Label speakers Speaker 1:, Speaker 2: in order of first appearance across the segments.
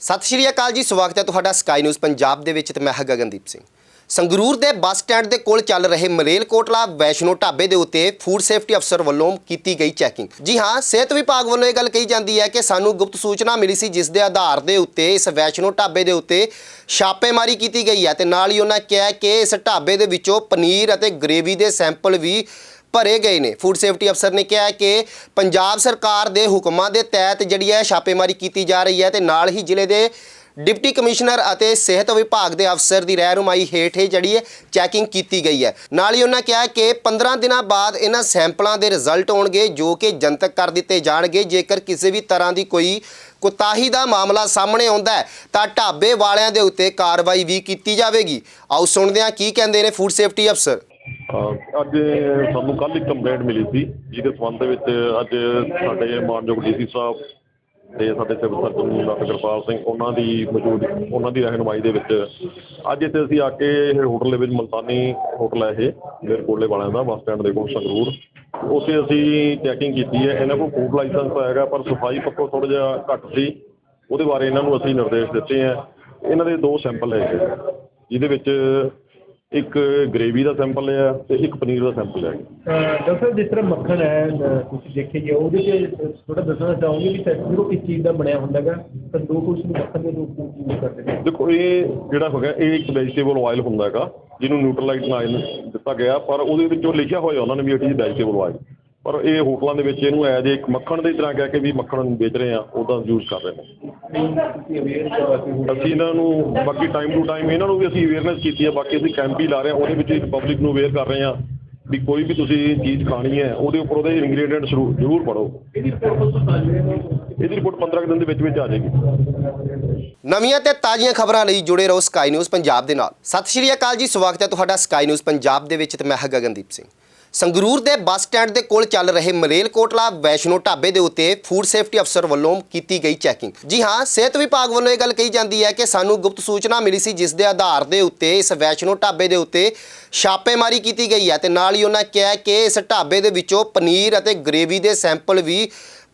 Speaker 1: ਸਤਿ ਸ਼੍ਰੀ ਅਕਾਲ ਜੀ, ਸਵਾਗਤ ਹੈ ਤੁਹਾਡਾ ਸਕਾਈ ਨਿਊਜ਼ ਪੰਜਾਬ ਦੇ ਵਿੱਚ ਤੇ ਮੈਂ ਹਾਂ ਗਗਨਦੀਪ ਸਿੰਘ। ਸੰਗਰੂਰ ਦੇ ਬੱਸ ਸਟੈਂਡ ਦੇ ਕੋਲ ਚੱਲ ਰਹੇ ਮਲੇਲਕੋਟਲਾ ਵੈਸ਼ਨੋ ਢਾਬੇ ਦੇ ਉੱਤੇ ਫੂਡ ਸੇਫਟੀ ਅਫਸਰ ਵੱਲੋਂ ਕੀਤੀ ਗਈ ਚੈਕਿੰਗ ਜੀ ਹਾਂ, ਸਿਹਤ ਵਿਭਾਗ ਵੱਲੋਂ ਇਹ ਗੱਲ ਕਹੀ ਜਾਂਦੀ ਹੈ ਕਿ ਸਾਨੂੰ ਗੁਪਤ ਸੂਚਨਾ ਮਿਲੀ ਸੀ, ਜਿਸ ਦੇ ਆਧਾਰ ਦੇ ਉੱਤੇ ਇਸ ਵੈਸ਼ਨੋ ਢਾਬੇ ਦੇ ਉੱਤੇ ਛਾਪੇਮਾਰੀ ਕੀਤੀ ਗਈ ਹੈ ਤੇ ਨਾਲ ਹੀ ਉਹਨਾਂ ਕਿਹਾ ਕਿ ਇਸ ਢਾਬੇ ਦੇ ਵਿੱਚੋਂ ਪਨੀਰ ਅਤੇ ਗ੍ਰੇਵੀ ਦੇ ਸੈਂਪਲ ਵੀ ਭਰੇ ਗਏ ਨੇ। ਫੂਡ ਸੇਫਟੀ ਅਫਸਰ ਨੇ ਕਿਹਾ ਕਿ ਪੰਜਾਬ ਸਰਕਾਰ ਦੇ ਹੁਕਮਾਂ ਦੇ ਤਹਿਤ ਜਿਹੜੀ ਹੈ ਛਾਪੇਮਾਰੀ ਕੀਤੀ ਜਾ ਰਹੀ ਹੈ ਤੇ ਨਾਲ ਹੀ ਜ਼ਿਲ੍ਹੇ ਦੇ ਡਿਪਟੀ ਕਮਿਸ਼ਨਰ ਅਤੇ ਸਿਹਤ ਵਿਭਾਗ ਦੇ ਅਫਸਰ ਦੀ ਰਹਿਨੁਮਾਈ ਹੇਠ ਇਹ ਜਿਹੜੀ ਹੈ ਚੈਕਿੰਗ ਕੀਤੀ ਗਈ ਹੈ। ਨਾਲ ਹੀ ਉਹਨਾਂ ਕਿਹਾ ਕਿ 15 ਦਿਨਾਂ ਬਾਅਦ ਇਹਨਾਂ ਸੈਂਪਲਾਂ ਦੇ ਰਿਜ਼ਲਟ ਆਉਣਗੇ, ਜੋ ਕਿ ਜਨਤਕ ਕਰ ਦਿੱਤੇ ਜਾਣਗੇ। ਜੇਕਰ ਕਿਸੇ ਵੀ ਤਰ੍ਹਾਂ ਦੀ ਕੋਈ ਕੁਤਾਹੀ ਦਾ ਮਾਮਲਾ ਸਾਹਮਣੇ ਆਉਂਦਾ ਤਾਂ ਢਾਬੇ ਵਾਲਿਆਂ ਦੇ ਉੱਤੇ ਕਾਰਵਾਈ ਵੀ ਕੀਤੀ ਜਾਵੇਗੀ। ਆਓ ਸੁਣਦੇ ਹਾਂ ਕੀ ਕਹਿੰਦੇ ਨੇ ਫੂਡ ਸੇਫਟੀ ਅਫਸਰ
Speaker 2: ਅੱਜ ਸਾਨੂੰ ਕੱਲ੍ਹ ਇੱਕ ਕੰਪਲੇਂਟ ਮਿਲੀ ਸੀ, ਜਿਹਦੇ ਸੰਬੰਧ ਦੇ ਵਿੱਚ ਅੱਜ ਸਾਡੇ ਮਾਨਯੋਗ ਡੀਸੀ ਸਾਹਿਬ ਅਤੇ ਸਾਡੇ civil surgeon doctor Kirpal Singh, ਉਹਨਾਂ ਦੀ ਮੌਜੂਦ, ਉਹਨਾਂ ਦੀ ਰਹਿਨੁਮਾਈ ਦੇ ਵਿੱਚ ਅੱਜ ਇੱਥੇ ਅਸੀਂ ਆ ਕੇ ਇਹ ਹੋਟਲ ਦੇ ਵਿੱਚ ਮਲਤਾਨੀ ਹੋਟਲ ਹੈ ਇਹ ਮੇਰਕੋਟਲੇ ਵਾਲਿਆਂ ਦਾ, ਬੱਸ ਸਟੈਂਡ ਦੇ ਕੋਲ ਸੰਗਰੂਰ। ਉੱਥੇ ਅਸੀਂ ਚੈਕਿੰਗ ਕੀਤੀ ਹੈ, ਇਹਨਾਂ ਕੋਲ ਫੂਡ ਲਾਇਸੈਂਸ ਤਾਂ ਹੈਗਾ, ਪਰ ਸਫ਼ਾਈ ਪੱਖੋਂ ਥੋੜ੍ਹਾ ਜਿਹਾ ਘੱਟ ਸੀ। ਉਹਦੇ ਬਾਰੇ ਇਹਨਾਂ ਨੂੰ ਅਸੀਂ ਨਿਰਦੇਸ਼ ਦਿੱਤੇ ਹੈ। ਇਹਨਾਂ ਦੇ ਦੋ ਸੈਂਪਲ ਹੈਗੇ, ਜਿਹਦੇ ਵਿੱਚ ਇੱਕ ਗ੍ਰੇਵੀ ਦਾ ਸੈਂਪਲ ਹੈ ਤੇ ਇੱਕ ਪਨੀਰ ਦਾ ਸੈਂਪਲ ਹੈ
Speaker 3: ਅਹ ਡਾਕਟਰ ਸਾਹਿਬ ਜਿਸ ਤਰ੍ਹਾਂ ਮੱਖਣ ਹੈ ਅਹ ਤੁਸੀਂ ਦੇਖੇ ਜੇ ਉਹਦੇ 'ਚ ਥੋੜਾ ਦੱਸਣਾ ਚਾਹੋਗੇ ਵੀ ਸੈਕਟਰ ਕਿਸ ਚੀਜ਼ ਦਾ ਬਣਿਆ ਹੁੰਦਾ ਹੈਗਾ ਤਾਂ ਦੋ ਕੁਝ ਨੂੰ ਮੱਖਣ ਦੇ ਰੂਪ ਵਿੱਚ ਯੂਜ਼ ਕਰਦੇ ਨੇ।
Speaker 2: ਦੇਖੋ ਇਹ ਜਿਹੜਾ ਹੈਗਾ ਇਹ ਇੱਕ ਵੈਜੀਟੇਬਲ ਆਇਲ ਹੁੰਦਾ ਹੈਗਾ ਜਿਹਨੂੰ ਨਿਊਟਰਲਾਈਟ ਨਾਮ ਦਿੱਤਾ ਗਿਆ ਪਰ ਉਹਦੇ ਵਿੱਚੋਂ ਲਿਖਿਆ ਹੋਇਆ ਉਹਨਾਂ ਨੇ ਵੀ ਇਟ ਇਜ਼ ਵੈਜੀਟੇਬਲ ਆਇਲ ਪਰ ਇਹ ਹੋਟਲਾਂ ਦੇ ਵਿੱਚ ਇਹਨੂੰ ਐਜ ਇੱਕ ਮੱਖਣ ਦੀ ਤਰ੍ਹਾਂ ਕਹਿ ਕੇ ਵੀ ਮੱਖਣ ਵੇਚ ਰਹੇ ਆ ਉਹਦਾ ਯੂਜ਼ ਕਰ ਰਹੇ ਨੇ। ਅਸੀਂ ਇਹਨਾਂ ਨੂੰ ਬਾਕੀ ਟਾਈਮ ਟੂ ਟਾਈਮ ਇਹਨਾਂ ਨੂੰ ਵੀ ਅਸੀਂ ਅਵੇਅਰਨੈਸ ਕੀਤੀ ਹੈ ਬਾਕੀ ਅਸੀਂ ਕੈਂਪ ਵੀ ਲਾ ਰਹੇ ਹਾਂ ਉਹਦੇ ਵਿੱਚ ਪਬਲਿਕ ਨੂੰ ਅਵੇਅਰ ਕਰ ਰਹੇ ਹਾਂ ਵੀ ਕੋਈ ਵੀ ਤੁਸੀਂ ਚੀਜ਼ ਖਾਣੀ ਹੈ, ਉਹਦੇ ਉੱਪਰ ਉਹਦੇ ਇੰਗਰੀਡੀਐਂਟ ਜ਼ਰੂਰ ਪੜੋ
Speaker 3: ਇਹਦੀ ਰਿਪੋਰਟ ਤੋਂ
Speaker 2: 15 ਕੁ ਦਿਨ ਦੇ ਵਿੱਚ ਵਿੱਚ ਆ ਜਾਏਗੀ।
Speaker 1: ਨਵੀਆਂ ਤੇ ਤਾਜ਼ੀਆਂ ਖਬਰਾਂ ਲਈ ਜੁੜੇ ਰਹੋ ਸਕਾਈ ਨਿਊਜ਼ ਪੰਜਾਬ ਦੇ ਨਾਲ। ਸਤਿ ਸ਼੍ਰੀ ਅਕਾਲ ਜੀ, ਸਵਾਗਤ ਹੈ ਤੁਹਾਡਾ ਸਕਾਈ ਨਿਊਜ਼ ਪੰਜਾਬ ਦੇ ਵਿੱਚ ਤੇ ਮੈਂ ਹਾਂ ਗਗਨਦੀਪ ਸਿੰਘ। ਸੰਗਰੂਰ ਦੇ ਬੱਸ ਸਟੈਂਡ ਦੇ ਕੋਲ ਚੱਲ ਰਹੇ ਮਲੇਲਕੋਟਲਾ ਵੈਸ਼ਨੋ ਢਾਬੇ ਦੇ ਉੱਤੇ ਫੂਡ ਸੇਫਟੀ ਅਫਸਰ ਵੱਲੋਂ ਕੀਤੀ ਗਈ ਚੈਕਿੰਗ। ਜੀ ਹਾਂ, ਸਿਹਤ ਵਿਭਾਗ ਵੱਲੋਂ ਇਹ ਗੱਲ ਕਹੀ ਜਾਂਦੀ ਹੈ ਕਿ ਸਾਨੂੰ ਗੁਪਤ ਸੂਚਨਾ ਮਿਲੀ ਸੀ ਜਿਸ ਦੇ ਆਧਾਰ ਦੇ ਉੱਤੇ ਇਸ ਵੈਸ਼ਨੋ ਢਾਬੇ ਦੇ ਉੱਤੇ ਛਾਪੇਮਾਰੀ ਕੀਤੀ ਗਈ ਹੈ ਤੇ ਨਾਲ ਹੀ ਉਹਨਾਂ ਕਿਹਾ ਕਿ ਇਸ ਢਾਬੇ ਦੇ ਵਿੱਚੋਂ ਪਨੀਰ ਅਤੇ ਗ੍ਰੇਵੀ ਦੇ ਸੈਂਪਲ ਵੀ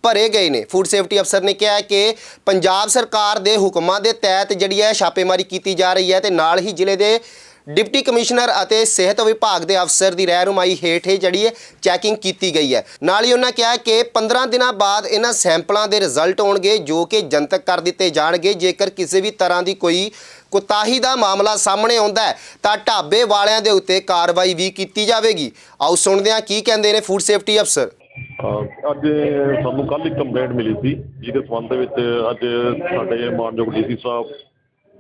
Speaker 1: ਭਰੇ ਗਏ ਨੇ। ਫੂਡ ਸੇਫਟੀ ਅਫਸਰ ਨੇ ਕਿਹਾ ਕਿ ਪੰਜਾਬ ਸਰਕਾਰ ਦੇ ਹੁਕਮਾਂ ਦੇ ਤਹਿਤ ਜਿਹੜੀ ਹੈ ਛਾਪੇਮਾਰੀ ਕੀਤੀ ਜਾ ਰਹੀ ਹੈ ਤੇ ਨਾਲ ਹੀ ਜ਼ਿਲ੍ਹੇ ਦੇ ਡਿਪਟੀ ਕਮਿਸ਼ਨਰ ਅਤੇ ਸਿਹਤ ਵਿਭਾਗ ਦੇ ਅਫਸਰ ਦੀ ਰਹਿਨੁਮਾਈ ਹੇਠ ਇਹ ਜਿਹੜੀ ਹੈ ਚੈਕਿੰਗ ਕੀਤੀ ਗਈ ਹੈ। ਨਾਲ ਹੀ ਉਹਨਾਂ ਕਿਹਾ ਕਿ 15 ਦਿਨਾਂ ਬਾਅਦ ਇਹਨਾਂ ਸੈਂਪਲਾਂ ਦੇ ਰਿਜ਼ਲਟ ਆਉਣਗੇ, ਜੋ ਕਿ ਜਨਤਕ ਕਰ ਦਿੱਤੇ ਜਾਣਗੇ। ਜੇਕਰ ਕਿਸੇ ਵੀ ਤਰ੍ਹਾਂ ਦੀ ਕੋਈ ਕੁਤਾਹੀ ਦਾ ਮਾਮਲਾ ਸਾਹਮਣੇ ਆਉਂਦਾ ਹੈ, ਤਾਂ ਢਾਬੇ ਵਾਲਿਆਂ ਦੇ ਉੱਤੇ ਕਾਰਵਾਈ ਵੀ ਕੀਤੀ ਜਾਵੇਗੀ। ਆਓ ਸੁਣਦੇ ਹਾਂ ਕੀ ਕਹਿੰਦੇ ਨੇ ਫੂਡ ਸੇਫਟੀ ਅਫਸਰ।
Speaker 2: ਅੱਜ ਸਾਨੂੰ ਕੱਲ ਇੱਕ ਕੰਪਲੇਂਟ ਮਿਲੀ ਸੀ, ਜਿਹਦੇ ਸੰਬੰਧ ਵਿੱਚ ਅੱਜ ਸਾਡੇ ਮਾਨਯੋਗ ਡੀਸੀ ਸਾਹਿਬ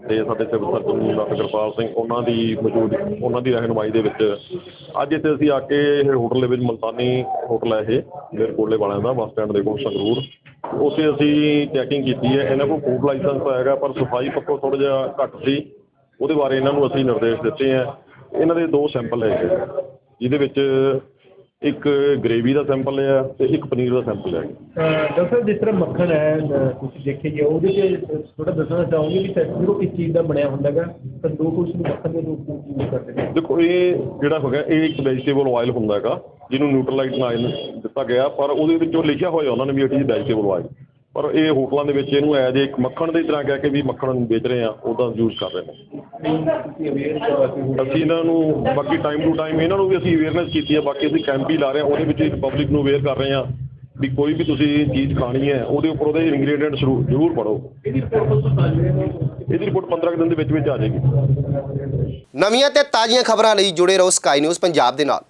Speaker 2: ਤੇ ਸਾਡੇ civil surgeon doctor Kirpal Singh, ਉਹਨਾਂ ਦੀ ਮੌਜੂਦ ਉਹਨਾਂ ਦੀ ਰਹਿਨੁਮਾਈ ਦੇ ਵਿੱਚ ਅੱਜ ਇੱਥੇ ਅਸੀਂ ਆ ਕੇ ਇਹ ਹੋਟਲ ਦੇ ਵਿੱਚ ਮਲਤਾਨੀ ਹੋਟਲ ਹੈ ਇਹ ਮੇਰਕੋਟਲੇ ਵਾਲਿਆਂ ਦਾ, ਬੱਸ ਸਟੈਂਡ ਦੇ ਕੋਲ ਸੰਗਰੂਰ। ਉੱਥੇ ਅਸੀਂ ਚੈਕਿੰਗ ਕੀਤੀ ਹੈ, ਇਹਨਾਂ ਕੋਲ ਫੂਡ ਲਾਇਸੈਂਸ ਤਾਂ ਹੈਗਾ, ਪਰ ਸਫ਼ਾਈ ਪੱਖੋਂ ਥੋੜ੍ਹਾ ਜਿਹਾ ਘੱਟ ਸੀ। ਉਹਦੇ ਬਾਰੇ ਇਹਨਾਂ ਨੂੰ ਅਸੀਂ ਨਿਰਦੇਸ਼ ਦਿੱਤੇ ਹੈ। ਇਹਨਾਂ ਦੇ ਦੋ ਸੈਂਪਲ ਹੈਗੇ, ਜਿਹਦੇ ਵਿੱਚ ਇੱਕ ਗ੍ਰੇਵੀ ਦਾ ਸੈਂਪਲ ਹੈ ਤੇ ਇੱਕ ਪਨੀਰ ਦਾ ਸੈਂਪਲ ਹੈ
Speaker 3: ਡਾਕਟਰ ਸਾਹਿਬ ਜਿਸ ਤਰ੍ਹਾਂ ਮੱਖਣ ਹੈ ਤੁਸੀਂ ਦੇਖੇ ਜੇ ਉਹਦੇ 'ਚ ਥੋੜਾ ਦੱਸਣਾ ਚਾਹੋਗੇ ਵੀ ਸੈਕਟਰ ਕਿਸ ਚੀਜ਼ ਦਾ ਬਣਿਆ ਹੁੰਦਾ ਹੈਗਾ? ਤਾਂ ਦੋ ਕੁਝ ਨੂੰ ਮੱਖਣ ਦੇ ਰੂਪ ਵਿੱਚ ਯੂਜ਼ ਕਰਦੇ ਨੇ?
Speaker 2: ਦੇਖੋ ਇਹ ਜਿਹੜਾ ਹੈਗਾ ਇਹ ਇੱਕ ਵੈਜੀਟੇਬਲ ਆਇਲ ਹੁੰਦਾ ਹੈਗਾ ਜਿਹਨੂੰ ਨਿਊਟਰਲਾਈਟ ਨਾਮ ਦਿੱਤਾ ਗਿਆ ਪਰ ਉਹਦੇ ਵਿੱਚੋਂ ਲਿਖਿਆ ਹੋਇਆ ਉਹਨਾਂ ਨੇ ਵੀ ਇਟ ਇਜ਼ ਵੈਜੀਟੇਬਲ ਆਇਲ ਪਰ ਇਹ ਹੋਟਲਾਂ ਦੇ ਵਿੱਚ ਇਹਨੂੰ ਐਜ ਇੱਕ ਮੱਖਣ ਦੀ ਤਰ੍ਹਾਂ ਕਹਿ ਕੇ ਵੀ ਮੱਖਣ ਵੇਚ ਰਹੇ ਆ ਉਹਦਾ ਯੂਜ਼ ਕਰ ਰਹੇ ਨੇ। ਅਸੀਂ ਇਹਨਾਂ ਨੂੰ ਬਾਕੀ ਟਾਈਮ ਟੂ ਟਾਈਮ ਇਹਨਾਂ ਨੂੰ ਵੀ ਅਸੀਂ ਅਵੇਅਰਨੈਸ ਕੀਤੀ ਹੈ ਬਾਕੀ ਅਸੀਂ ਕੈਂਪ ਵੀ ਲਾ ਰਹੇ ਹਾਂ ਉਹਦੇ ਵਿੱਚ ਪਬਲਿਕ ਨੂੰ ਅਵੇਅਰ ਕਰ ਰਹੇ ਹਾਂ ਵੀ ਕੋਈ ਵੀ ਤੁਸੀਂ ਚੀਜ਼ ਖਾਣੀ ਹੈ, ਉਹਦੇ ਉੱਪਰ ਉਹਦੇ ਇੰਗਰੀਡੀਐਂਟ ਜ਼ਰੂਰ ਪੜੋ
Speaker 3: ਇਹਦੀ ਰਿਪੋਰਟ ਤੋਂ
Speaker 2: 15 ਕੁ ਦਿਨ ਦੇ ਵਿੱਚ ਵਿੱਚ ਆ ਜਾਏਗੀ।
Speaker 1: ਨਵੀਆਂ ਤੇ ਤਾਜ਼ੀਆਂ ਖਬਰਾਂ ਲਈ ਜੁੜੇ ਰਹੋ ਸਕਾਈ ਨਿਊਜ਼ ਪੰਜਾਬ ਦੇ ਨਾਲ।